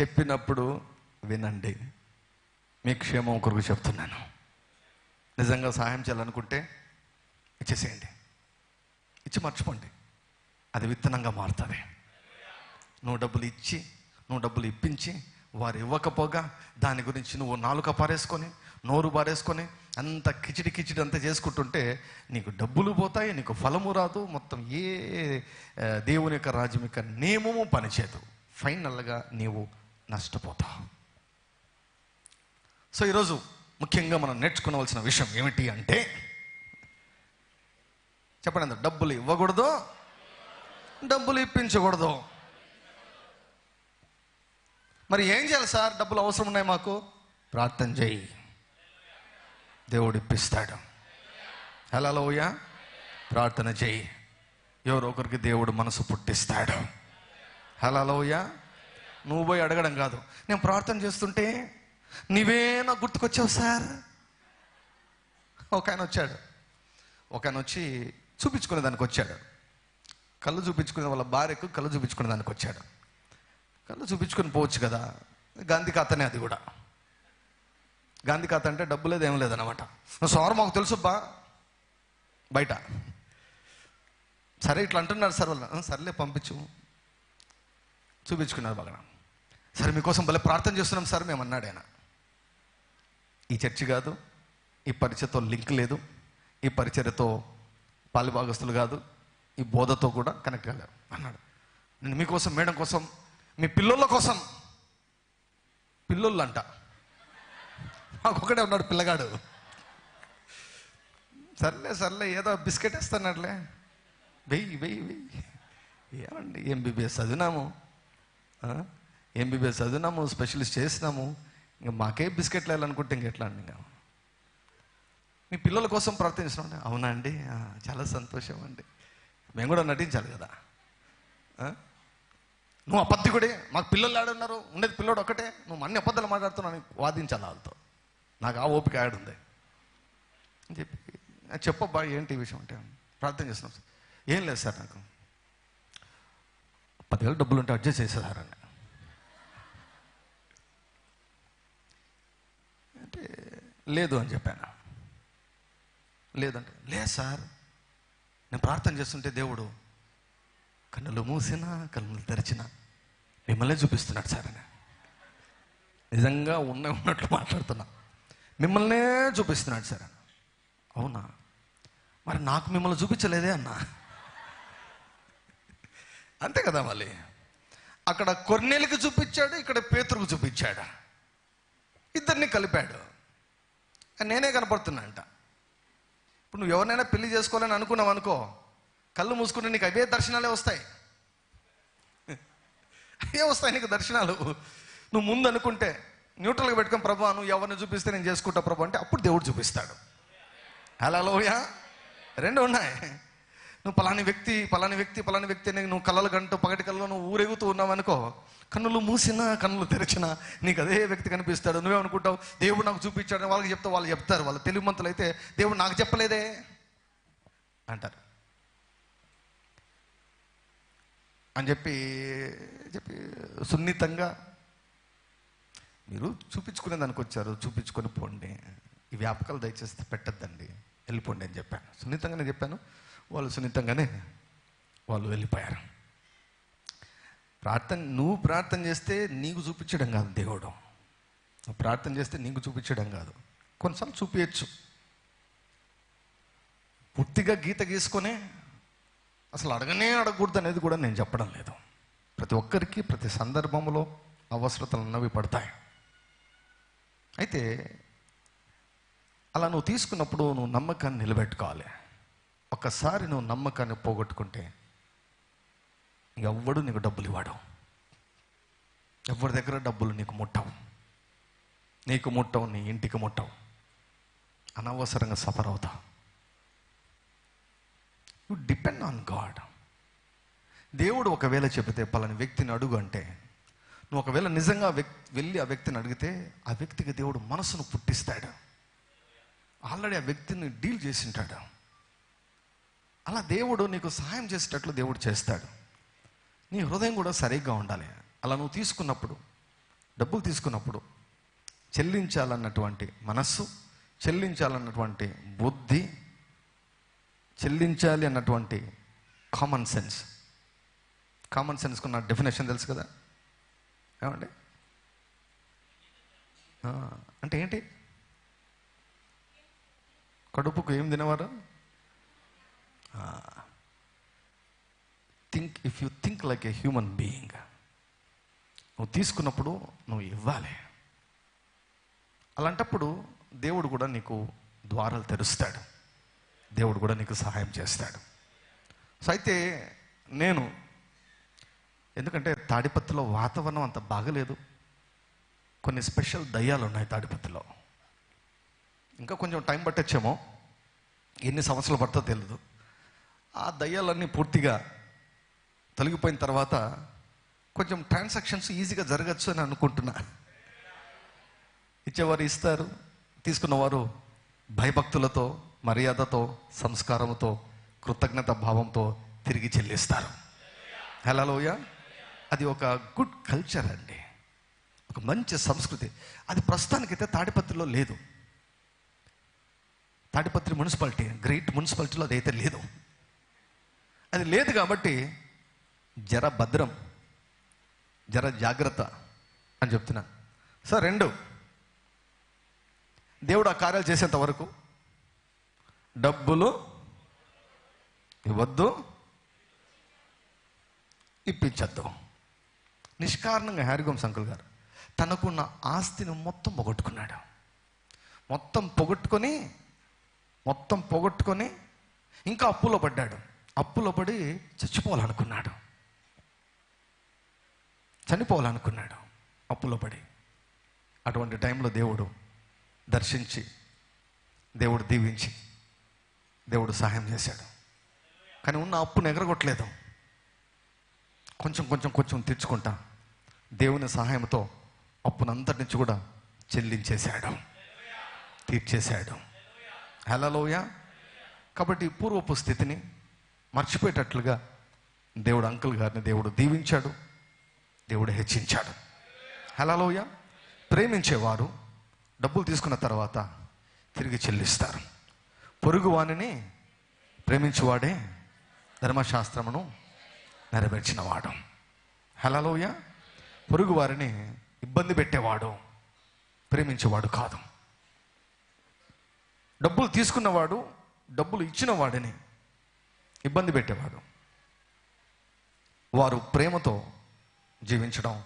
చెప్పినప్పుడు వినండి. మీ క్షేమం కొరకు చెప్తున్నాను. నిజంగా సహాయం చేయాలనుకుంటే ఇచ్చేసేయండి. ఇచ్చి మర్చిపోండి. అది విత్తనంగా మారుతుంది. నువ్వు డబ్బులు ఇచ్చి నువ్వు డబ్బులు ఇప్పించి వారు ఇవ్వకపోగా దాని గురించి నువ్వు నాలుక పారేసుకొని నోరు పారేసుకొని అంత కిచిడి కిచిడి అంతా చేసుకుంటుంటే నీకు డబ్బులు పోతాయి నీకు ఫలము రాదు మొత్తం ఏ దేవుని యొక్క రాజ్యం యొక్క నియమము పనిచేయదు. ఫైనల్గా నీవు నష్టపోతావు. సో ఈరోజు ముఖ్యంగా మనం నేర్చుకోవాల్సిన విషయం ఏమిటి అంటే చెప్పండి డబ్బులు ఇవ్వకూడదు డబ్బులు ఇప్పించకూడదు. మరి ఏం చేయాలి సార్? డబ్బులు అవసరం ఉన్నాయి మాకు? ప్రార్థన చేయి. దేవుడు ఇప్పిస్తాడు. హలోయ ప్రార్థన చేయి. ఎవరో ఒకరికి దేవుడు మనసు పుట్టిస్తాడు. హలోయ నువ్వు పోయి అడగడం కాదు. నేను ప్రార్థన చేస్తుంటే నీవే నాకు గుర్తుకొచ్చావు సార్. ఒక ఆయన వచ్చాడు. ఒక ఆయన వచ్చి చూపించుకునే దానికి వచ్చాడు. కళ్ళు చూపించుకునే వాళ్ళ భార్యకు కళ్ళు చూపించుకునే దానికి వచ్చాడు. కళ్ళు చూపించుకొని పోవచ్చు కదా. గాంధీ ఖాతానే అది కూడా. గాంధీ ఖాతా అంటే డబ్బు లేదు ఏం లేదన్నమాట. సార్ మాకు తెలుసుబ్బా. బయట. సరే ఇట్లా అంటున్నారు సార్ వాళ్ళు. సర్లే పంపించు. చూపించుకున్నారు బాగా సరే మీకోసం భలే ప్రార్థన చేస్తున్నాం సార్ మేము అన్నాడు ఆయన. ఈ చర్చి కాదు ఈ పరిచయతో లింక్ లేదు ఈ పరిచర్యతో పాలిభాగస్తులు కాదు ఈ బోధతో కూడా కనెక్ట్ కాలేదు అన్నాడు. నేను మీకోసం మేడం కోసం మీ పిల్లోళ్ళ కోసం పిల్లోళ్ళు అంట మాకొక్కడే ఉన్నాడు పిల్లగాడు. సర్లే సర్లే ఏదో బిస్కెట్ ఇస్తానట్లే వెయ్యి వెయ్యి వెయ్యి. ఏమండి ఎంబీబీఎస్ చదివినాము. ఎంబీబీఎస్ చదివినాము స్పెషలిస్ట్ చేసినాము ఇంకా మాకే బిస్కెట్లు వేయాలనుకుంటే ఇంకెట్లా అండి ఇంకా? మీ పిల్లల కోసం ప్రార్థిస్తున్నాం అవునా అండి? చాలా సంతోషం అండి. మేము కూడా నటించాలి కదా? ఆ? నువ్వు అబద్ధికుడే మాకు పిల్లలు ఆడున్నారు ఉండేది పిల్లోడు ఒకటే నువ్వు అన్ని అబద్ధాలు మాట్లాడుతున్నావు అని వాదించాలి వాళ్ళతో. నాకు ఆ ఓపిక ఆడుంది అని చెప్పి చెప్పబ్బా ఏంటి విషయం అంటే ప్రార్థన చేస్తున్నాం సార్. ఏం లేదు సార్ నాకు. పదివేలు డబ్బులు ఉంటే అడ్జస్ట్ చేసేసారండి లేదు అని చెప్పాను. లేదంటే లేదు సార్ నేను ప్రార్థన చేస్తుంటే దేవుడు కన్నులు మూసినా కన్నులు తెరిచిన మిమ్మల్నే చూపిస్తున్నాడు సార్ అని. నిజంగా ఉన్న ఉన్నట్లు మాట్లాడుతున్నా. మిమ్మల్నే చూపిస్తున్నాడు సార్ అని. అవునా? మరి నాకు మిమ్మల్ని చూపించలేదే అన్నా? అంతే కదా మళ్ళీ. అక్కడ కొర్నేలికి చూపించాడు ఇక్కడ పేతురుకు చూపించాడు? ఇద్దరిని కలిపాడు. నేనే కనపడుతున్నా అంట ఇప్పుడు నువ్వు ఎవరినైనా పెళ్ళి చేసుకోవాలని అనుకున్నావు అనుకో కళ్ళు మూసుకుంటే నీకు అవే దర్శనాలే వస్తాయి. అవే వస్తాయి నీకు దర్శనాలు. నువ్వు ముందు అనుకుంటే న్యూట్రల్గా పెట్టుకుని ప్రభు నువ్వు ఎవరిని చూపిస్తే నేను చేసుకుంటా ప్రభు అంటే అప్పుడు దేవుడు చూపిస్తాడు. అలా లోయ రెండు ఉన్నాయి. నువ్వు పలాని వ్యక్తి పలాని వ్యక్తి పలాని వ్యక్తి అని నువ్వు కళ్ళలు గంటూ పగటి కళ్ళలో నువ్వు ఊరేగుతూ ఉన్నావు అనుకో కన్నులు మూసినా కన్నులు తెరిచినా నీకు అదే వ్యక్తి కనిపిస్తాడు. నువ్వేమనుకుంటావు? దేవుడు నాకు చూపించాడని వాళ్ళకి చెప్తే వాళ్ళు చెప్తారు. వాళ్ళు తెలివిమంతులు అయితే దేవుడు నాకు చెప్పలేదే అంటారు. అని చెప్పి చెప్పి సున్నితంగా మీరు చూపించుకునే దానికి వచ్చారు. చూపించుకొని పోండి. ఈ వ్యాపకాలు దయచేసి పెట్టద్దండి. వెళ్ళిపోండి అని చెప్పాను. సున్నితంగానే చెప్పాను. వాళ్ళు సున్నితంగానే వాళ్ళు వెళ్ళిపోయారు. ప్రార్థన నువ్వు ప్రార్థన చేస్తే నీకు చూపించడం కాదు దేవుడు. నువ్వు ప్రార్థన చేస్తే నీకు చూపించడం కాదు. కొన్నిసార్లు చూపించచ్చు. పూర్తిగా గీత గీసుకొని అసలు అడగనే అడగకూడదు అనేది కూడా నేను చెప్పడం లేదు. ప్రతి ఒక్కరికి ప్రతి సందర్భంలో అవసరతలు అన్నవి పడతాయి. అయితే అలా నువ్వు తీసుకున్నప్పుడు నువ్వు నమ్మకాన్ని నిలబెట్టుకోవాలి. ఒక్కసారి నువ్వు నమ్మకాన్ని పోగొట్టుకుంటే ఎవ్వడు నీకు డబ్బులు ఇవ్వడం ఎవరి దగ్గర డబ్బులు నీకు ముట్టవు. నీకు ముట్టవు నీ ఇంటికి ముట్టవు. అనవసరంగా సఫర్ అవుతా. యు డిపెండ్ ఆన్ గాడ్ దేవుడు ఒకవేళ చెబితే పలాని వ్యక్తిని అడుగు అంటే నువ్వు ఒకవేళ నిజంగా వ్యక్తి వెళ్ళి ఆ వ్యక్తిని అడిగితే ఆ వ్యక్తికి దేవుడు మనసును పుట్టిస్తాడు. ఆల్రెడీ ఆ వ్యక్తిని డీల్ చేసింటాడు అలా దేవుడు నీకు సహాయం చేసేటట్లు దేవుడు చేస్తాడు. నీ హృదయం కూడా సరిగ్గా ఉండాలి. అలా నువ్వు తీసుకున్నప్పుడు డబ్బులు తీసుకున్నప్పుడు చెల్లించాలన్నటువంటి మనస్సు చెల్లించాలన్నటువంటి బుద్ధి చెల్లించాలి అన్నటువంటి కామన్ సెన్స్ కామన్ సెన్స్కున్న డెఫినేషన్ తెలుసు కదా? ఏమండి? అంటే ఏంటి? కడుపుకు ఏం తినేవారు? Think if you think like a human being నువ్వు తీసుకున్నప్పుడు నువ్వు ఇవ్వాలి. అలాంటప్పుడు దేవుడు కూడా నీకు ద్వారాలు తెరుస్తాడు. దేవుడు కూడా నీకు సహాయం చేస్తాడు. సో అయితే నేను ఎందుకంటే తాడిపత్రిలో వాతావరణం అంత బాగలేదు. కొన్ని స్పెషల్ దయ్యాలు ఉన్నాయి తాడిపత్రిలో. ఇంకా కొంచెం టైం పట్టొచ్చేమో. ఎన్ని సంవత్సరాలు పడుతుందో తెలియదు ఆ దయ్యాలన్నీ పూర్తిగా తొలగిపోయిన తర్వాత కొంచెం ట్రాన్సాక్షన్స్ ఈజీగా జరగచ్చు అని అనుకుంటున్నా. ఇచ్చేవారు ఇస్తారు తీసుకున్నవారు భయభక్తులతో మర్యాదతో సంస్కారంతో కృతజ్ఞత భావంతో తిరిగి చెల్లిస్తారు. హలోయ అది ఒక గుడ్ కల్చర్ అండి. ఒక మంచి సంస్కృతి. అది ప్రస్తుతానికైతే తాడిపత్రిలో లేదు. తాడిపత్రి మున్సిపాలిటీ గ్రేట్ మున్సిపాలిటీలో అది అయితే లేదు. అది లేదు కాబట్టి జర భద్రం జర జాగ్రత్త అని చెప్తున్నా. సార్ రెండు దేవుడు ఆ కార్యాలు చేసేంత వరకు డబ్బులు ఇవ్వద్దు ఇప్పించద్దు. నిష్కారణంగా హ్యారిగోమ్స్ అంకుల్ గారు తనకున్న ఆస్తిని మొత్తం పొగొట్టుకున్నాడు. మొత్తం పొగొట్టుకొని మొత్తం పొగొట్టుకొని ఇంకా అప్పులో పడ్డాడు. అప్పులో పడి చచ్చిపోవాలనుకున్నాడు. చనిపోవాలనుకున్నాడు. అప్పులో పడి అటువంటి టైంలో దేవుడు దర్శించి దేవుడు దీవించి దేవుడు సహాయం చేశాడు. కానీ ఉన్న అప్పును ఎగరగొట్టలేదు. కొంచెం కొంచెం కొంచెం తెచ్చుకుంటా దేవుని సహాయంతో అప్పునంతటి నుంచి కూడా చెల్లించేశాడు. తీర్చేశాడు. హలోయ కాబట్టి పూర్వపు స్థితిని మర్చిపోయేటట్లుగా దేవుడు అంకుల్ గారిని దేవుడు దీవించాడు. దేవుడు హెచ్చించాడు. హలోయ ప్రేమించేవారు డబ్బులు తీసుకున్న తర్వాత తిరిగి చెల్లిస్తారు. పొరుగు వాణిని ప్రేమించువాడే ధర్మశాస్త్రమును నెరవేర్చినవాడు. హలోయ పొరుగు వారిని ఇబ్బంది పెట్టేవాడు ప్రేమించేవాడు కాదు. డబ్బులు తీసుకున్నవాడు డబ్బులు ఇచ్చిన వాడిని ఇబ్బంది పెట్టేవాడు. వారు ప్రేమతో జీవించడం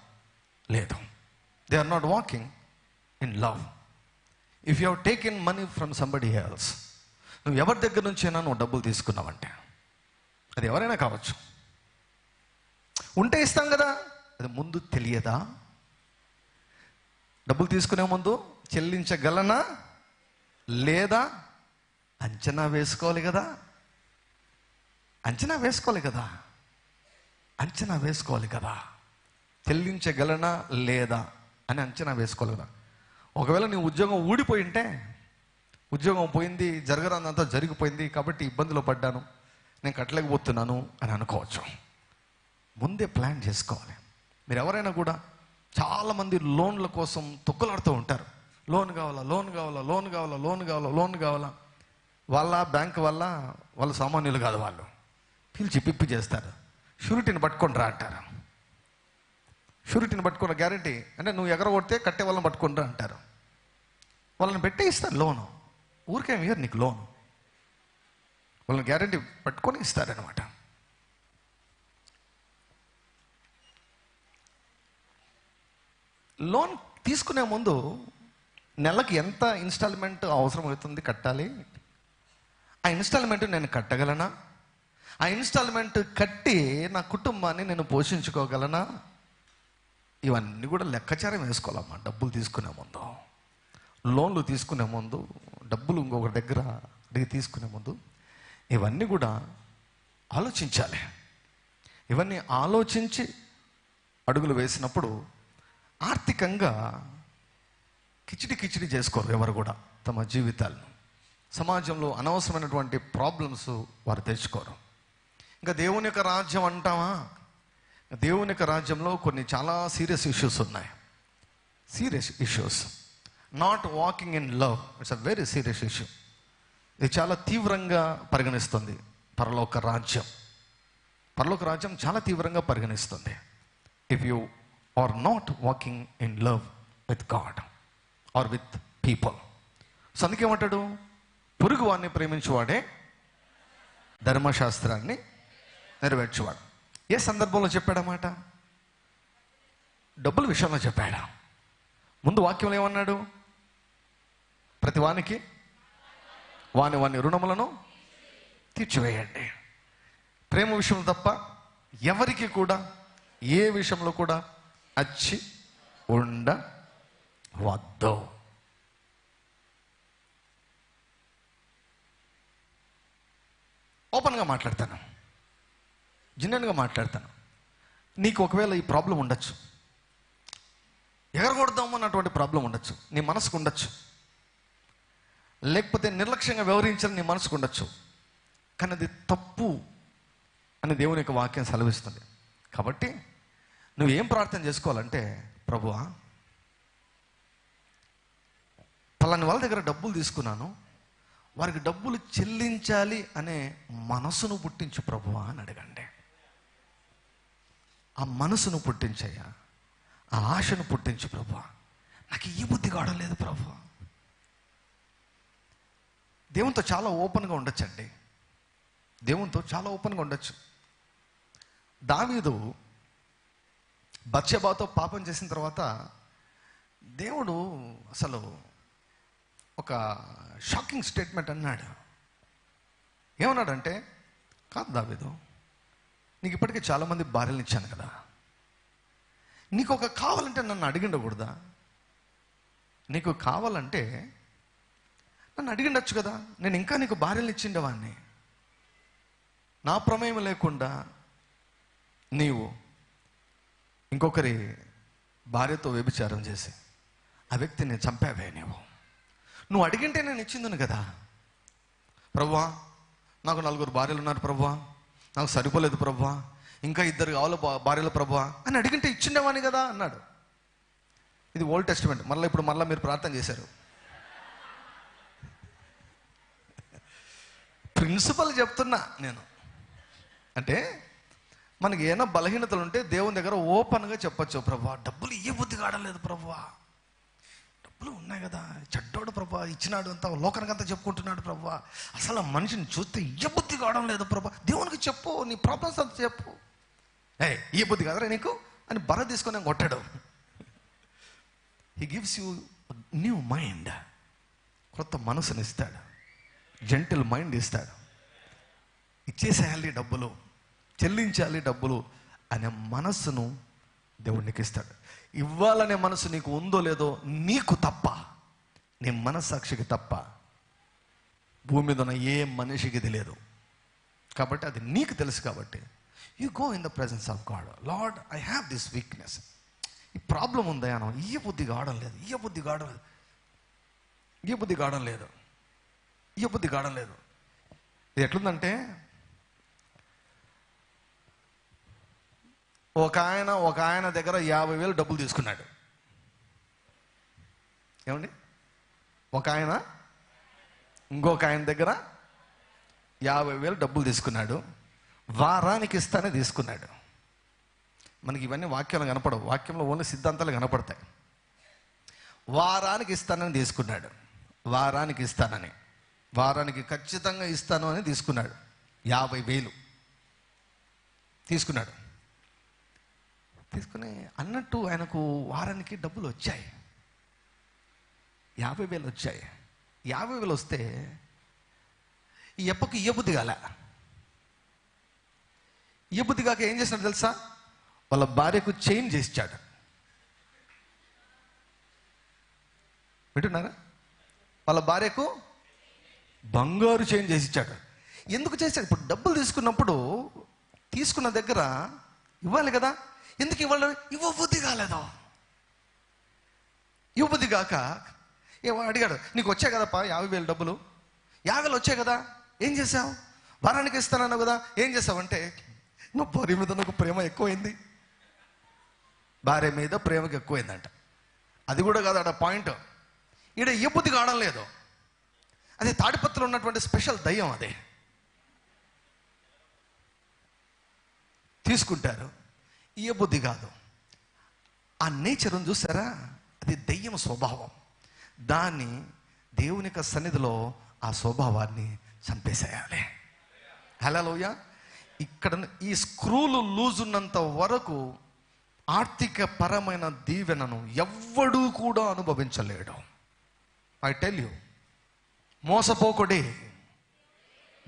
లేదు. They are not walking in love if you have taken money from somebody hells నువ్వు ఎవరి దగ్గర నుంచైనా నువ్వు డబ్బులు తీసుకున్నావంటే అది ఎవరైనా కావచ్చు. ఉంటే ఇస్తాం కదా అది ముందు తెలియదా? డబ్బులు తీసుకునే ముందు చెల్లించగలనా? లేదా? అంచనా వేసుకోవాలి కదా. అంచనా వేసుకోవాలి కదా. అంచనా వేసుకోవాలి కదా. చెల్లించగలనా లేదా అని అంచనా వేసుకోలేదా ఒకవేళ నీ ఉద్యోగం ఊడిపోయి ఉంటే ఉద్యోగం పోయింది జరగరానంతా జరిగిపోయింది కాబట్టి ఇబ్బందులు పడ్డాను నేను కట్టలేకపోతున్నాను అని అనుకోవచ్చు. ముందే ప్లాన్ చేసుకోవాలి. మీరు ఎవరైనా కూడా చాలామంది లోన్ల కోసం తొక్కులాడుతూ ఉంటారు. లోన్ కావాలా లోన్ కావాలా లోన్ కావాలా లోన్ కావాలా లోన్ కావాలా. వాళ్ళ బ్యాంక్ వల్ల వాళ్ళు సామాన్యులు కాదు వాళ్ళు. పిలిచి పిప్పి చేస్తారు. షూరిటీని పట్టుకొని రా అంటారు. షూరిటీని పట్టుకున్న గ్యారంటీ. అంటే నువ్వు ఎగరగొడితే కట్టే వాళ్ళని పట్టుకుంటా అంటారు. వాళ్ళని పెట్టే ఇస్తారు లోను. ఊరికే ఇయ్యరు నీకు లోన్. వాళ్ళని గ్యారంటీ పట్టుకొని ఇస్తారనమాట లోన్ తీసుకునే ముందు నెలకు ఎంత ఇన్స్టాల్మెంట్ అవసరమవుతుంది కట్టాలి? ఆ ఇన్స్టాల్మెంట్ నేను కట్టగలనా? ఆ ఇన్స్టాల్మెంట్ కట్టి నా కుటుంబాన్ని నేను పోషించుకోగలనా? ఇవన్నీ కూడా లెక్కాచారం వేసుకోవాలమ్మా. డబ్బులు తీసుకునే ముందు. లోన్లు తీసుకునే ముందు డబ్బులు ఇంకొకరి దగ్గర అడిగి తీసుకునే ముందు ఇవన్నీ కూడా ఆలోచించాలి. ఇవన్నీ ఆలోచించి అడుగులు వేసినప్పుడు ఆర్థికంగా కిచిడి కిచిడి చేసుకోరు ఎవరు కూడా తమ జీవితాలను. సమాజంలో అనవసరమైనటువంటి ప్రాబ్లమ్స్ వారు తెచ్చుకోరు. ఇంకా దేవుని యొక్క రాజ్యం అంటావా దేవుని యొక్క రాజ్యంలో కొన్ని చాలా సీరియస్ ఇష్యూస్ ఉన్నాయి. Serious issues not walking in love it's a very serious issue ఇది చాలా తీవ్రంగా పరిగణిస్తుంది పరలోక రాజ్యం. పరలోక రాజ్యం చాలా తీవ్రంగా పరిగణిస్తుంది. If you are not walking in love with God or with people so అందుకేమంటాడు పురుగు వాడిని ప్రేమించువాడే ధర్మశాస్త్రాన్ని నెరవేర్చేవాడు. ఏ సందర్భంలో చెప్పాడన్నమాట? డబ్బుల విషయంలో చెప్పాడు? ముందు వాక్యంలో ఏమన్నాడు? ప్రతి వానికి వాని వాని రుణములను తీర్చివేయండి. ప్రేమ విషయంలో తప్ప ఎవరికి కూడా ఏ విషయంలో కూడా అచ్చి ఉండ వద్దు ఓపెన్గా మాట్లాడతాను. జిన్నెన్గా మాట్లాడతాను. నీకు ఒకవేళ ఈ ప్రాబ్లం ఉండొచ్చు. ఎగరగొడదాము అన్నటువంటి ప్రాబ్లం ఉండొచ్చు. నీ మనసుకు ఉండొచ్చు. లేకపోతే నిర్లక్ష్యంగా వ్యవహరించిన నీ మనసుకు ఉండొచ్చు. కానీ అది తప్పు అని దేవుని యొక్క వాక్యం సెలవిస్తుంది. కాబట్టి నువ్వు ఏం ప్రార్థన చేసుకోవాలంటే ప్రభువా పలాని వాళ్ళ దగ్గర డబ్బులు తీసుకున్నాను. వారికి డబ్బులు చెల్లించాలి అనే మనసును పుట్టించు ప్రభువా అని అడగండి. ఆ మనసును పుట్టించయ్యా. ఆ ఆశను పుట్టించు ప్రభా. నాకు ఈ బుద్ధి కావడం లేదు ప్రభా. దేవునితో చాలా ఓపెన్గా ఉండొచ్చండి. దేవునితో చాలా ఓపెన్గా ఉండొచ్చు. దావీదు బత్యబాతో పాపం చేసిన తర్వాత దేవుడు అసలు ఒక షాకింగ్ స్టేట్మెంట్ అన్నాడు. ఏమన్నాడంటే కాదు దావీదు నీకు ఇప్పటికే చాలామంది భార్యలు ఇచ్చాను కదా. నీకు ఒక కావాలంటే నన్ను అడిగిండకూడదా? నీకు కావాలంటే నన్ను అడిగిండొచ్చు కదా. నేను ఇంకా నీకు భార్యలు ఇచ్చిండేవాడిని నా ప్రమేయం లేకుండా నీవు ఇంకొకరి భార్యతో వ్యభిచారం చేసి ఆ వ్యక్తిని చంపావే నీవు. నువ్వు అడిగింటే నేను ఇచ్చిందను కదా. ప్రభువా నాకు నలుగురు భార్యలు ఉన్నారు ప్రభువా నాకు సరిపోలేదు ప్రభా. ఇంకా ఇద్దరు కావాలి భా- భార్యలు ప్రభువా అని అడిగింటే ఇచ్చిండేవాని కదా అన్నాడు. ఇది ఓల్డ్ టెస్ట్మెంట్. మళ్ళీ ఇప్పుడు మళ్ళీ మీరు ప్రార్థన చేశారు. ప్రిన్సిపల్ చెప్తున్నా నేను. అంటే మనకి ఏమైనా బలహీనతలు ఉంటే దేవుని దగ్గర ఓపెన్గా చెప్పచ్చు ప్రభా. డబ్బులు ఏ బుద్ధి కాడలేదు ప్రభా. డబ్బులు ఉన్నాయి కదా చెడ్డోడు ప్రభా ఇచ్చినాడు అంతా లోకానికంతా చెప్పుకుంటున్నాడు ప్రభా. అసలు ఆ మనిషిని చూస్తే ఏ బుద్ధి కావడం లేదు ప్రభా. దేవునికి చెప్పు నీ ప్రాబ్లమ్స్ అంతా చెప్పు. ఏ ఏ బుద్ధి కదరా నీకు? అని బర తీసుకొని కొట్టాడు. He gives you new mind కొత్త మనసుని ఇస్తాడు. జెంటిల్ మైండ్ ఇస్తాడు. ఇచ్చేసేయాలి డబ్బులు చెల్లించాలి డబ్బులు అనే మనస్సును దేవుడికి ఇస్తాడు. ఇవ్వాలనే మనసు నీకు ఉందో లేదో నీకు తప్ప నీ మనస్సాక్షికి తప్ప భూమి మీద ఉన్న ఏ మనిషికి ఇది లేదు కాబట్టి అది నీకు తెలుసు కాబట్టి you go in the presence of God Lord I have this weakness ఈ ప్రాబ్లం ఉందా అనం ఈ బుద్ధి కావడం లేదు. ఈ బుద్ధి కావడం లేదు. ఈ బుద్ధి కావడం లేదు. ఈ బుద్ధి కావడం లేదు. ఇది ఎట్లుందంటే ఒక ఆయన ఒక ఆయన దగ్గర యాభై వేలు డబ్బులు తీసుకున్నాడు. ఏమండి? ఒక ఆయన ఇంకొక ఆయన దగ్గర యాభై వేలు డబ్బులు తీసుకున్నాడు. వారానికి ఇస్తానే తీసుకున్నాడు. మనకి ఇవన్నీ వాక్యాలు కనపడవు. వాక్యంలో ఓన్లీ సిద్ధాంతాలు కనపడతాయి. వారానికి ఇస్తానని తీసుకున్నాడు. వారానికి ఇస్తానని. వారానికి ఖచ్చితంగా ఇస్తాను అని తీసుకున్నాడు. యాభై వేలు తీసుకున్నాడు. తీసుకుని అన్నట్టు ఆయనకు వారానికి డబ్బులు వచ్చాయి. యాభై వేలు వచ్చాయి. యాభై వేలు వస్తే ఈ ఎప్పకు ఇయ్యబుద్ధి కాలే? ఇయ్యబుద్ధి కాక ఏం చేసినాడు తెలుసా? వాళ్ళ భార్యకు చైన్ చేసిచ్చాడు. వింటున్నారా? వాళ్ళ భార్యకు బంగారు చైన్ చేసి ఇచ్చాడు ఎందుకు చేశాడు? ఇప్పుడు డబ్బులు తీసుకున్నప్పుడు తీసుకున్న దగ్గర ఇవ్వాలి కదా? ఎందుకు ఇవ్వాలి ఇవ్వబుద్ధి కాలేదు. ఇవ్వబుద్ధి కాక అడిగాడు నీకు వచ్చాయి కదప్పా యాభై వేలు డబ్బులు? యాభై వేలు వచ్చాయి కదా? ఏం చేసావు వారానికి ఇస్తానన్నావు కదా? ఏం చేసావంటే నా భార్య మీద నాకు ప్రేమ ఎక్కువైంది. భార్య మీద ప్రేమకి ఎక్కువైందంట. అది కూడా కాదు ఆడ పాయింట్. ఈడ ఏ బుద్ధి కావడం లేదు. అదే తాడిపత్రిలో ఉన్నటువంటి స్పెషల్ దయ్యం అదే. తీసుకుంటారు. ఏ బుద్ధి కాదు. ఆ నేచర్ని చూసారా? అది దెయ్యం స్వభావం. దాన్ని దేవుని యొక్క సన్నిధిలో ఆ స్వభావాన్ని చంపేసేయాలి. హలోయ ఇక్కడ ఈ స్క్రూలు లూజ్ ఉన్నంత వరకు ఆర్థిక పరమైన దీవెనను ఎవ్వడూ కూడా అనుభవించలేడు. ఐ టెల్ యూ మోసపోకుడి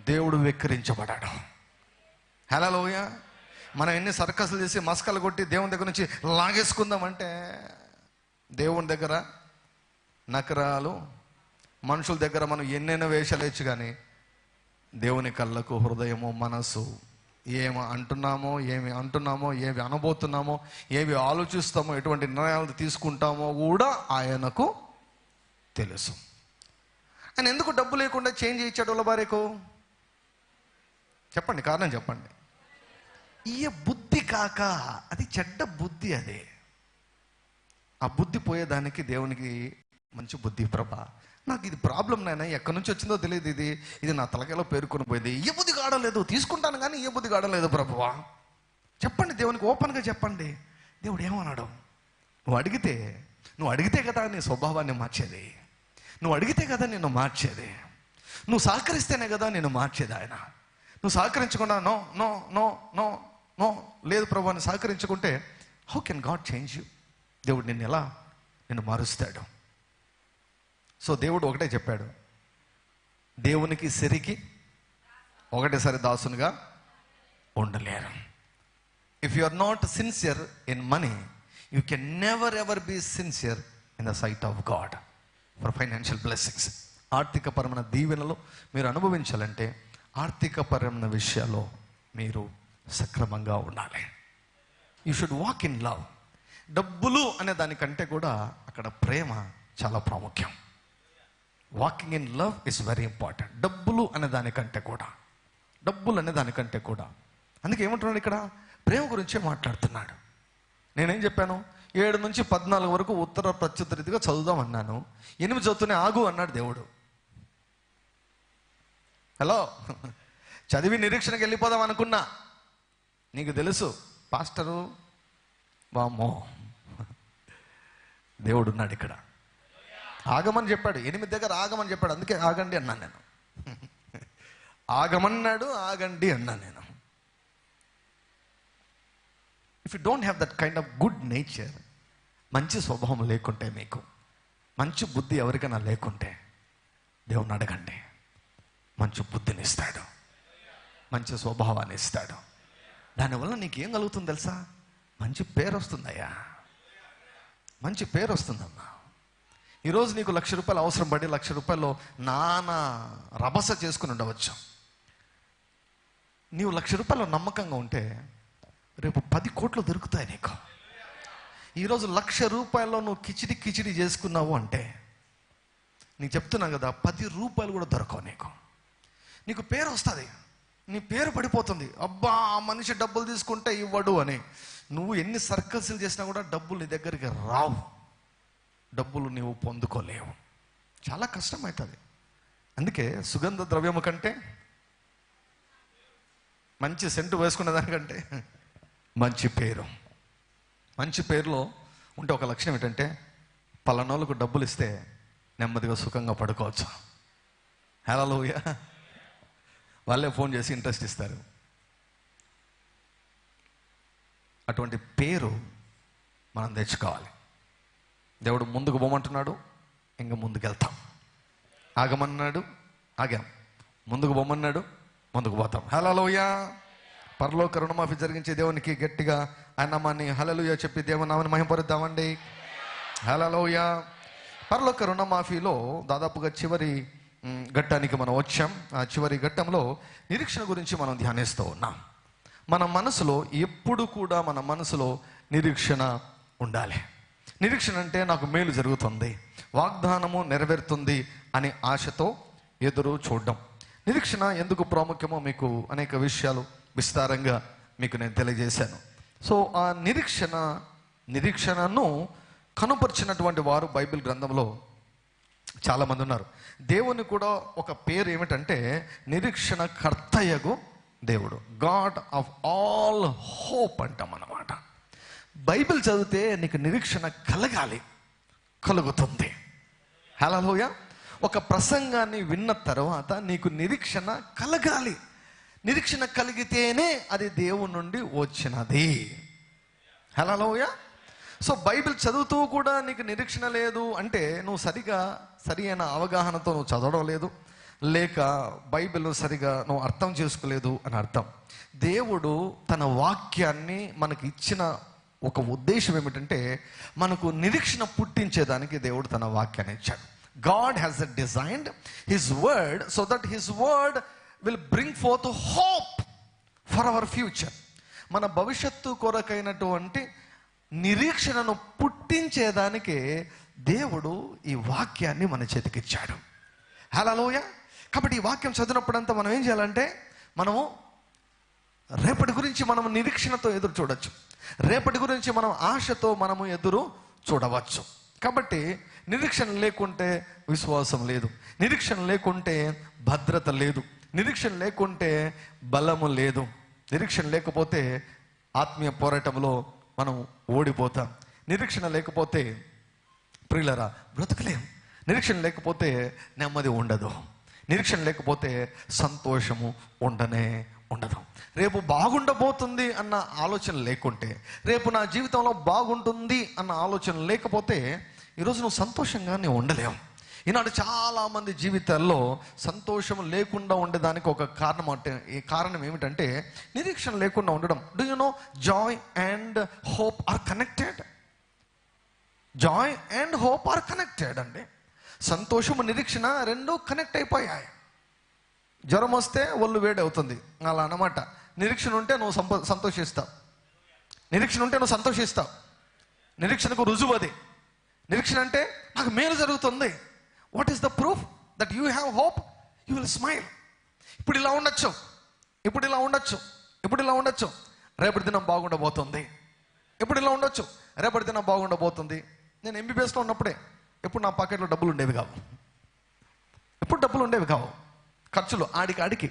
దేవుడు వెక్కిరించబడాడు. హలోయ మనం ఎన్ని సర్కస్లు చేసి మస్కలు కొట్టి దేవుని దగ్గర నుంచి లాగేసుకుందామంటే దేవుని దగ్గర నకరాలు మనుషుల దగ్గర మనం ఎన్నెన్నో వేషాలేచ్చు కానీ దేవుని కళ్ళకు హృదయము మనసు ఏమి అంటున్నామో ఏమి అంటున్నామో ఏమి అనబోతున్నామో ఏవి ఆలోచిస్తామో ఎటువంటి నిర్ణయాలు తీసుకుంటామో కూడా ఆయనకు తెలుసు. ఆయన ఎందుకు డబ్బు లేకుండా చేంజ్ ఇచ్చాడు వాళ్ళ భార్యకు? చెప్పండి కారణం చెప్పండి. ఈయ బుద్ధి కాక అది చెడ్డ బుద్ధి అదే. ఆ బుద్ధి పోయేదానికి దేవునికి మంచి బుద్ధి ప్రభ. నాకు ఇది ప్రాబ్లం నాయన ఎక్కడి నుంచి వచ్చిందో తెలియదు ఇది. ఇది నా తలకాయలో పేరుకొని పోయింది. ఏ బుద్ధి కాడలేదు తీసుకుంటాను కానీ ఏ బుద్ధి కాడలేదు ప్రభువా చెప్పండి దేవునికి ఓపెన్గా చెప్పండి. దేవుడు ఏమన్నాడు? నువ్వు అడిగితే నువ్వు అడిగితే కదా నీ స్వభావాన్ని మార్చేది. నువ్వు అడిగితే కదా నిన్ను మార్చేది. నువ్వు సహకరిస్తేనే కదా నేను మార్చేది ఆయన. నువ్వు సహకరించకుండా no no no no no లేదు ప్రభు అని సహకరించుకుంటే how can God change you? దేవుడు నిన్ను ఎలా నిన్ను మారుస్తాడు? సో దేవుడు ఒకటే చెప్పాడు దేవునికి సిరికి ఒకటేసారి దాసునిగా ఉండలేరు. If you are not sincere in money you can never ever be sincere in the sight of God for financial blessings ఆర్థికపరమైన దీవెనలో మీరు అనుభవించాలంటే ఆర్థికపరమైన విషయాల్లో మీరు సక్రమంగా ఉండాలి. You should walk in love డబ్బులు అనే దానికంటే కూడా అక్కడ ప్రేమ చాలా ప్రాముఖ్యం. Walking in love is very important డబ్బులు అనే దానికంటే కూడా. డబ్బులు అనే దానికంటే కూడా. అందుకే ఏమంటున్నాడు ఇక్కడ? ప్రేమ గురించే మాట్లాడుతున్నాడు. నేనేం చెప్పాను? ఏడు నుంచి పద్నాలుగు వరకు ఉత్తర ప్రత్యుత్తర రీతిగా చదువుదాం అన్నాను. ఎనిమిది చదువుతూనే ఆగు అన్నాడు దేవుడు. హలో చదివి నిరీక్షణకి వెళ్ళిపోదాం అనుకున్నా. నీకు తెలుసు పాస్టరు వామ్మో దేవుడు ఉన్నాడు ఇక్కడ. ఆగమని చెప్పాడు ఎనిమిది దగ్గర ఆగమని చెప్పాడు అందుకే ఆగండి అన్నాను నేను. ఆగమన్నాడు ఆగండి అన్నాను నేను. If you don't have that kind of good nature మంచి స్వభావం లేకుంటే మీకు మంచి బుద్ధి ఎవరికైనా లేకుంటే దేవుని అడగండి. మంచి బుద్ధిని ఇస్తాడు. మంచి స్వభావాన్ని ఇస్తాడు. దానివల్ల నీకేం కలుగుతుంది తెలుసా? మంచి పేరు వస్తుందయ్యా. మంచి పేరు వస్తుందమ్మా. ఈరోజు నీకు లక్ష రూపాయలు అవసరం పడి లక్ష రూపాయలు నానా రభస చేసుకుని ఉండవచ్చు. నీవు లక్ష రూపాయలు నమ్మకంగా ఉంటే రేపు పది కోట్లు దొరుకుతాయి నీకు. ఈరోజు లక్ష రూపాయల్లో నువ్వు కిచిడి కిచిడి చేసుకున్నావు అంటే నీకు చెప్తున్నా కదా పది రూపాయలు కూడా దొరకవు నీకు. నీకు పేరు వస్తుంది. నీ పేరు పడిపోతుంది. అబ్బా ఆ మనిషి డబ్బులు తీసుకుంటే ఇవ్వడు అని. నువ్వు ఎన్ని సర్కిల్స్లు చేసినా కూడా డబ్బులు నీ దగ్గరికి రావు. డబ్బులు నీవు పొందుకోలేవు. చాలా కష్టమవుతుంది అందుకే సుగంధ ద్రవ్యము కంటే మంచి సెంటు వేసుకునే దానికంటే మంచి పేరు. మంచి పేరులో ఉంటే ఒక లక్షణం ఏంటంటే పలానోళ్ళకు డబ్బులు ఇస్తే నెమ్మదిగా సుఖంగా పడుకోవచ్చు. హలో వాళ్ళే ఫోన్ చేసి ఇంట్రెస్ట్ ఇస్తారు. అటువంటి పేరు మనం తెచ్చుకోవాలి. దేవుడు ముందుకు పోమంటున్నాడు ఇంకా ముందుకెళ్తాం. ఆగమన్నాడు ఆగాం. ముందుకు పోమన్నాడు ముందుకు పోతాం. హలోయా పరలోక రుణమాఫీ జరిగించే దేవునికి గట్టిగా ఆయన నామాన్ని హలలుయ చెప్పి దేవుని మహింపరుద్దామండి. హలలోయ పరలోక రుణమాఫీలో దాదాపుగా చివరి ఘట్టానికి మనం వచ్చాం. ఆ చివరి ఘట్టంలో నిరీక్షణ గురించి మనం ధ్యానిస్తూ ఉన్నాం. మన మనసులో ఎప్పుడు కూడా మన మనసులో నిరీక్షణ ఉండాలి. నిరీక్షణ అంటే నాకు మేలు జరుగుతుంది వాగ్దానము నెరవేరుతుంది అనే ఆశతో ఎదురు చూడడం. నిరీక్షణ ఎందుకు ప్రాముఖ్యమో మీకు అనేక విషయాలు విస్తారంగా మీకు నేను తెలియజేశాను. సో ఆ నిరీక్షణ నిరీక్షణను కనుపరిచినటువంటి వారు బైబిల్ గ్రంథంలో చాలామంది ఉన్నారు. దేవుని కూడా ఒక పేరు ఏమిటంటే నిరీక్షణ కర్తయ్యగు దేవుడు. గాడ్ ఆఫ్ ఆల్ హోప్ అంటాం అన్నమాట. బైబిల్ చదివితే నీకు నిరీక్షణ కలగాలి కలుగుతుంది. హలోయ ఒక ప్రసంగాన్ని విన్న తర్వాత నీకు నిరీక్షణ కలగాలి. నిరీక్షణ కలిగితేనే అది దేవుని నుండి వచ్చినది. హలోయ సో బైబిల్ చదువుతూ కూడా నీకు నిరీక్షణ లేదు అంటే నువ్వు సరిగా సరి అయిన అవగాహనతో నువ్వు చదవడం లేదు లేక బైబిల్ సరిగా నువ్వు అర్థం చేసుకోలేదు అని అర్థం. దేవుడు తన వాక్యాన్ని మనకి ఇచ్చిన ఒక ఉద్దేశం ఏమిటంటే మనకు నిరీక్షణ పుట్టించేదానికి దేవుడు తన వాక్యాన్ని ఇచ్చాడు. God has a designed his word so that his word will bring forth hope for our future మన భవిష్యత్తు కొరకైనటువంటి నిరీక్షణను పుట్టించేదానికే దేవుడు ఈ వాక్యాన్ని మన చేతికిచ్చాడు. హలోయ కాబట్టి ఈ వాక్యం చదివినప్పుడంతా మనం ఏం చేయాలంటే మనము రేపటి గురించి మనం నిరీక్షణతో ఎదురు చూడవచ్చు రేపటి గురించి మనం ఆశతో మనము ఎదురు చూడవచ్చు. కాబట్టి నిరీక్షణ లేకుంటే విశ్వాసం లేదు. నిరీక్షణ లేకుంటే భద్రత లేదు. నిరీక్షణ లేకుంటే బలము లేదు. నిరీక్షణ లేకపోతే ఆత్మీయ పోరాటంలో మనం ఓడిపోతాం. నిరీక్షణ లేకపోతే ప్రియులరా బ్రతకలేం. నిరీక్షణ లేకపోతే నెమ్మది ఉండదు. నిరీక్షణ లేకపోతే సంతోషము ఉండనే ఉండదు. రేపు బాగుండబోతుంది అన్న ఆలోచన లేకుంటే రేపు నా జీవితంలో బాగుంటుంది అన్న ఆలోచన లేకపోతే ఈరోజు నువ్వు సంతోషంగానే ఉండలేవు. ఈనాడు చాలా మంది జీవితాల్లో సంతోషం లేకుండా ఉండేదానికి ఒక కారణం అంటే ఈ కారణం ఏమిటంటే నిరీక్షణ లేకుండా ఉండడం. Do you know joy and hope are connected joy and hope are connected అండి. సంతోషము నిరీక్షణ రెండు కనెక్ట్ అయిపోయాయి. జ్వరం వస్తే ఒళ్ళు వేడి అవుతుంది. అలా అన్నమాట. నిరీక్షణ ఉంటే నువ్వు సంప సంతోషిస్తావు. నిరీక్షణ ఉంటే నువ్వు సంతోషిస్తావు. నిరీక్షణకు రుజువు అది. నిరీక్షణ అంటే నాకు మేలు జరుగుతుంది. What is the proof that you have hope you will smile ఇప్పుడు ఇలా ఉండొచ్చు. ఇప్పుడు ఇలా ఉండొచ్చు. ఇప్పుడు ఇలా ఉండొచ్చు. రేపటి దినం బాగుండబోతుంది. ఇప్పుడు ఇలా ఉండొచ్చు. రేపటి దినం బాగుండబోతుంది. నేను ఎంబీబీఎస్లో ఉన్నప్పుడే ఎప్పుడు నా పాకెట్లో డబ్బులు ఉండేవి కావు. ఎప్పుడు డబ్బులు ఉండేవి కావు. ఖర్చులు ఆడికాడికి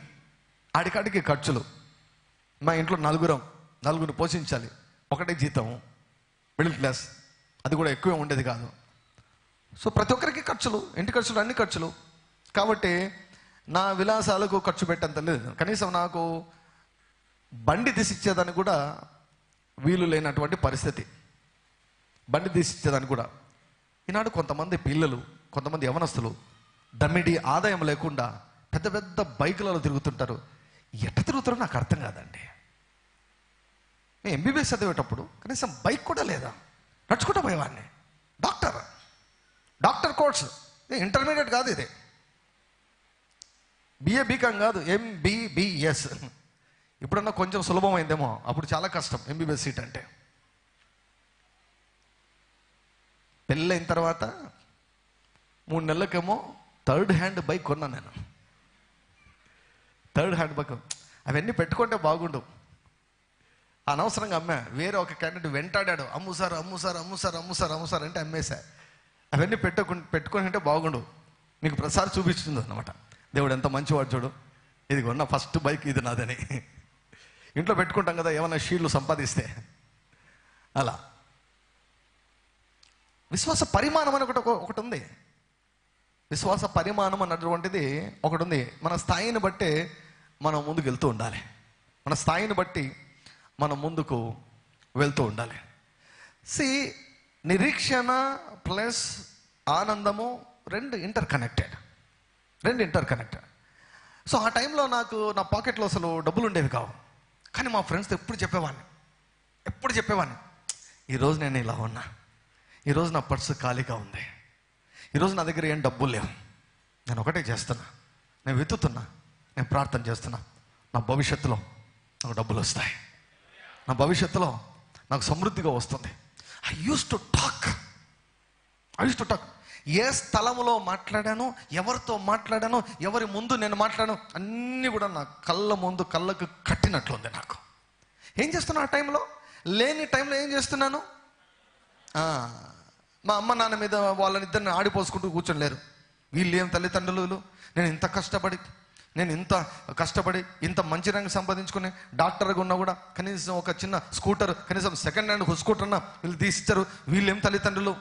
ఆడికాడికి ఖర్చులు. మా ఇంట్లో నలుగురం నలుగురు పోషించాలి. ఒకటే జీతం మిడిల్ క్లాస్. అది కూడా ఎక్కువే ఉండేది కాదు. సో ప్రతి ఒక్కరికి ఖర్చులు ఇంటి ఖర్చులు అన్ని ఖర్చులు. కాబట్టి నా విలాసాలకు ఖర్చు పెట్టేంత లేదు. కనీసం నాకు బండి తీసిచ్చేదానికి కూడా వీలు లేనటువంటి పరిస్థితి. బండి తీసిచ్చేదాన్ని కూడా. ఈనాడు కొంతమంది పిల్లలు కొంతమంది యవనస్తులు దమ్మిడి ఆదాయం లేకుండా పెద్ద పెద్ద బైకులలో తిరుగుతుంటారు. ఎట్ట తిరుగుతారో నాకు అర్థం కాదండి. నేను ఎంబీబీఎస్ చదివేటప్పుడు కనీసం బైక్ కూడా లేదా? నడుచుకుంటూ పోయేవాడిని. డాక్టర్. Doctor course. ఇంటర్మీడియట్ కాదు ఇది. బిఏ బీకాం కాదు ఎంబీబీఎస్ ఇప్పుడన్నా కొంచెం సులభమైందేమో. అప్పుడు చాలా కష్టం ఎంబీబీఎస్ సీట్ అంటే. పెళ్ళైన తర్వాత మూడు నెలలకేమో థర్డ్ హ్యాండ్ బైక్ కొన్నాను నేను. Third hand bike. అవన్నీ పెట్టుకుంటే బాగుండు అనవసరంగా అమ్మా. వేరే ఒక క్యాండిడేట్ వెంటాడాడు. అమ్ము సార్ అమ్ము సార్ అమ్ము సార్ అమ్ము సార్ అమ్ము సార్ అంటే అమ్మేశా. అవన్నీ పెట్టుకు పెట్టుకుని అంటే బాగుండు మీకు ప్రసాద్ చూపిస్తుంది అనమాట దేవుడు ఎంత మంచివాడు చూడు. ఇది కొన్న ఫస్ట్ బైక్ ఇది నాదని. ఇంట్లో పెట్టుకుంటాం కదా ఏమైనా షీళ్ళు సంపాదిస్తే. అలా. విశ్వాస పరిమాణం అని ఒకటి ఒకటి ఉంది. విశ్వాస పరిమాణం అన్నటువంటిది ఒకటి ఉంది. మన స్థాయిని బట్టే మనం ముందుకు వెళ్తూ ఉండాలి. మన స్థాయిని బట్టి మనం ముందుకు వెళ్తూ ఉండాలి. సి నిరీక్షణ ప్లస్ ఆనందము రెండు ఇంటర్ కనెక్టెడ్ రెండు ఇంటర్ కనెక్టెడ్ సో ఆ టైంలో నాకు నా పాకెట్లో అసలు డబ్బులు ఉండేవి కావు. కానీ మా ఫ్రెండ్స్తో ఎప్పుడు చెప్పేవాడిని. ఎప్పుడు చెప్పేవాడిని. ఈరోజు నేను ఇలా ఉన్నా. ఈరోజు నా పర్సు ఖాళీగా ఉంది. ఈరోజు నా దగ్గర ఏం డబ్బులు లేవు. నేను ఒకటే చేస్తున్నా. నేను వెతుతున్నా నేను ప్రార్థన చేస్తున్నా. నా భవిష్యత్తులో నాకు డబ్బులు వస్తాయి. నా భవిష్యత్తులో నాకు సమృద్ధిగా వస్తుంది. I use to talk I use to talk ఏ స్థలంలో మాట్లాడాను ఎవరితో మాట్లాడాను ఎవరి ముందు నేను మాట్లాడాను అన్నీ కూడా నా కళ్ళ ముందు కళ్ళకు కట్టినట్లుంది నాకు. ఏం చేస్తున్నా ఆ టైంలో? లేని టైంలో ఏం చేస్తున్నాను? మా అమ్మ నాన్న మీద వాళ్ళనిద్దరిని ఆడిపోసుకుంటూ కూర్చోలేరు లేరు. వీళ్ళు ఏం తల్లిదండ్రులు నేను ఇంత కష్టపడి నేను ఇంత కష్టపడి ఇంత మంచి రంగు సంపాదించుకుని డాక్టర్గా ఉన్నా కూడా కనీసం ఒక చిన్న స్కూటర్ కనీసం సెకండ్ హ్యాండ్ స్కూటర్ అన్న వీళ్ళు తీసిచ్చారు. వీళ్ళేం తల్లిదండ్రులు?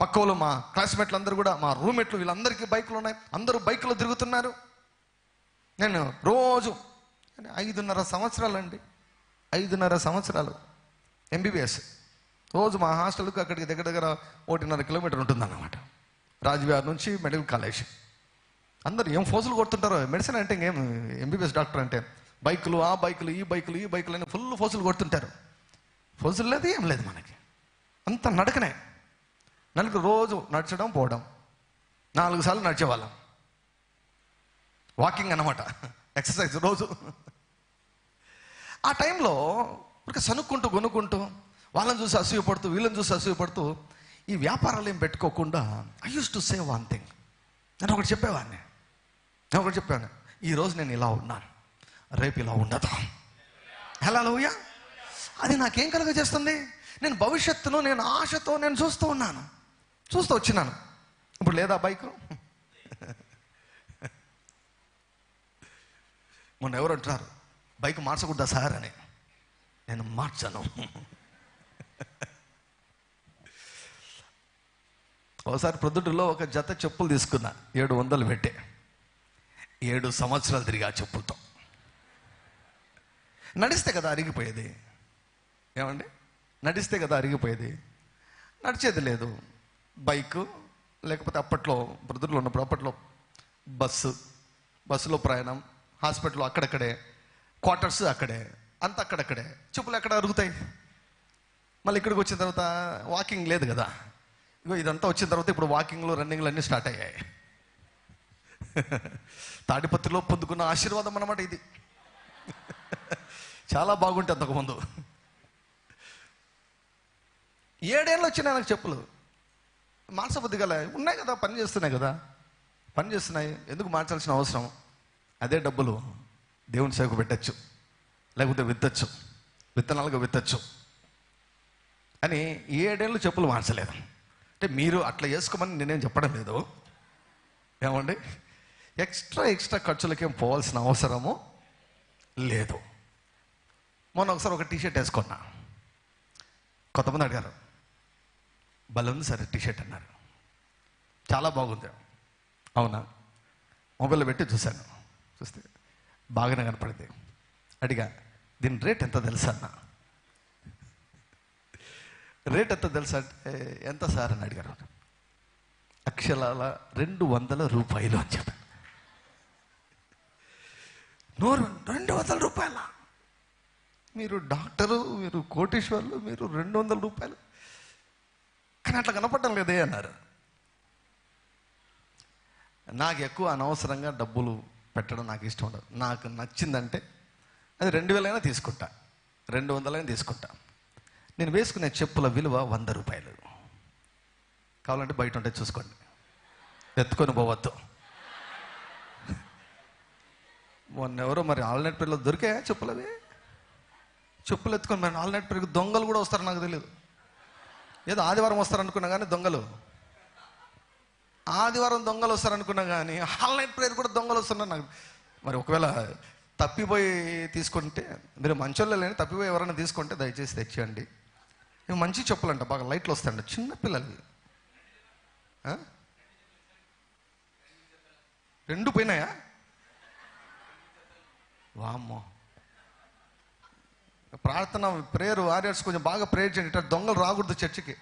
పక్క వాళ్ళు మా క్లాస్మేట్లు అందరూ కూడా మా రూమ్మేట్లు వీళ్ళందరికీ బైకులు ఉన్నాయి. అందరూ బైకులు తిరుగుతున్నారు. నేను రోజు ఐదున్నర సంవత్సరాలు అండి ఐదున్నర సంవత్సరాలు. ఎంబీబీఎస్ రోజు మా హాస్టల్కి అక్కడికి దగ్గర దగ్గర ఒకటిన్నర కిలోమీటర్ ఉంటుందన్నమాట. రాజవిహార్ నుంచి మెడికల్ కాలేజ్. అందరు ఏం ఫోజులు కొడుతుంటారో? మెడిసిన్ అంటే ఇంకేం? ఎంబీబీఎస్ డాక్టర్ అంటే బైకులు ఆ బైకులు ఈ బైకులు ఈ బైకులు అని ఫుల్ ఫోజులు కొడుతుంటారు. ఫోజులు లేదు ఏం లేదు మనకి. అంత నడకనే. నలుగురు రోజు నడచడం పోవడం. నాలుగు సార్లు నడిచేవాళ్ళం. వాకింగ్ అన్నమాట. ఎక్సర్సైజ్ రోజు. ఆ టైంలో ఒక సనుక్కుంటూ కొనుక్కుంటూ వాళ్ళని చూసి అసూయపడుతూ వీళ్ళని చూసి అసూయపడుతూ ఈ వ్యాపారాలు ఏం పెట్టుకోకుండా I use to save one thing నేను ఒకటి చెప్పేవాడిని. నేను ఒకటి చెప్పాను ఈరోజు నేను ఇలా ఉన్నాను రేపు ఇలా ఉండదు? ఎలా లోయ అది నాకేం కలుగజేస్తుంది? నేను భవిష్యత్తును నేను ఆశతో నేను చూస్తూ ఉన్నాను. చూస్తూ వచ్చినాను. ఇప్పుడు లేదా బైకు? మొన్న ఎవరు అంటున్నారు? బైక్ మార్చకూడదా సార్? అని. నేను మార్చను. ఒకసారి ప్రొద్దుటిలో ఒక జత చెప్పులు తీసుకున్నా. ఏడు వందలు పెట్టి. ఏడు సంవత్సరాలు తిరిగి ఆ చెప్పులతో. నడిస్తే కదా అరిగిపోయేది. ఏమండి? నడిస్తే కదా అరిగిపోయేది. నడిచేది లేదు. బైక్ లేకపోతే అప్పట్లో బ్రదర్లు ఉన్నప్పుడు అప్పట్లో బస్సు బస్సులో ప్రయాణం హాస్పిటల్ అక్కడక్కడే క్వార్టర్స్ అక్కడే. అంత అక్కడక్కడే. చెప్పులు ఎక్కడ అరుగుతాయి? మళ్ళీ ఇక్కడికి వచ్చిన తర్వాత వాకింగ్ లేదు కదా. ఇగో ఇదంతా వచ్చిన తర్వాత ఇప్పుడు వాకింగ్లు రన్నింగ్లు అన్నీ స్టార్ట్ అయ్యాయి. తాడిపత్రిలో పొందుకున్న ఆశీర్వాదం అన్నమాట ఇది. చాలా బాగుంటే అంతకుముందు ఏడేళ్ళు వచ్చినాయి నాకు చెప్పులు. మార్చబుద్ధి గల ఉన్నాయి కదా పని చేస్తున్నాయి కదా. పని చేస్తున్నాయి. ఎందుకు మార్చాల్సిన అవసరం? అదే డబ్బులు. దేవుని సేవకు పెట్టచ్చు. లేకపోతే విత్తచ్చు. విత్తనాలుగా విత్తచ్చు. అని ఏడేళ్ళు చెప్పులు మార్చలేదు. అంటే మీరు అట్లా వేసుకోమని నేనేం చెప్పడం లేదు. ఏమండి? ఎక్స్ట్రా ఎక్స్ట్రా ఖర్చులకేం పోవాల్సిన అవసరము లేదు. మొన్న ఒకసారి ఒక టీషర్ట్ వేసుకున్నా. కొంతమంది అడిగారు బలం ఉంది సరే టీషర్ట్ అన్నారు. చాలా బాగుంది. అవునా? మొబైల్లో పెట్టి చూశాను. చూస్తే బాగానే కనపడింది. అడిగా దీని రేట్ ఎంత తెలుసా అన్న? రేట్ ఎంత తెలుసా అంటే ఎంత సార్ అని అడిగారు. అక్షరాల రెండు వందల రూపాయలు అని చెప్పాను నూరు రెండు వందల రూపాయల? మీరు డాక్టరు మీరు కోటీశ్వర్లు మీరు రెండు వందల రూపాయలు. కానీ అట్లా కనపడడం లేదే అన్నారు. నాకు ఎక్కువ అనవసరంగా డబ్బులు పెట్టడం నాకు ఇష్టం ఉండదు. నాకు నచ్చిందంటే అది రెండు వేలైనా తీసుకుంటా. రెండు వందలైనా తీసుకుంటా. నేను వేసుకునే చెప్పుల విలువ వంద రూపాయలు. కావాలంటే బయట ఉంటే చూసుకోండి. ఎత్తుకొని పోవద్దు. మొన్న ఎవరో మరి ఆల్నెట్ పిల్లలు దొరికాయా చెప్పులవి? చెప్పులు ఎత్తుకొని మరి ఆల్నెట్ పిల్లలు దొంగలు కూడా వస్తారు నాకు తెలియదు ఏదో ఆదివారం వస్తారనుకున్నా కానీ దొంగలు. ఆదివారం దొంగలు వస్తారనుకున్నా కానీ ఆల్నైట్ ప్రేయర్ కూడా దొంగలు వస్తున్నారు నాకు. మరి ఒకవేళ తప్పిపోయి తీసుకుంటే మీరు మంచోళ్ళు లేని తప్పిపోయి ఎవరైనా తీసుకుంటే దయచేసి తెచ్చేయండి. ఇవి మంచి చెప్పులంట బాగా లైట్లు వస్తాయంట చిన్న పిల్లలవి. రెండు పోయినాయా? వామ్మో. ప్రార్థన ప్రేయర్ వారియర్స్ కొంచెం బాగా ప్రేయర్ చేయండి ఇట్లా దొంగలు రాకూడదు చర్చికి.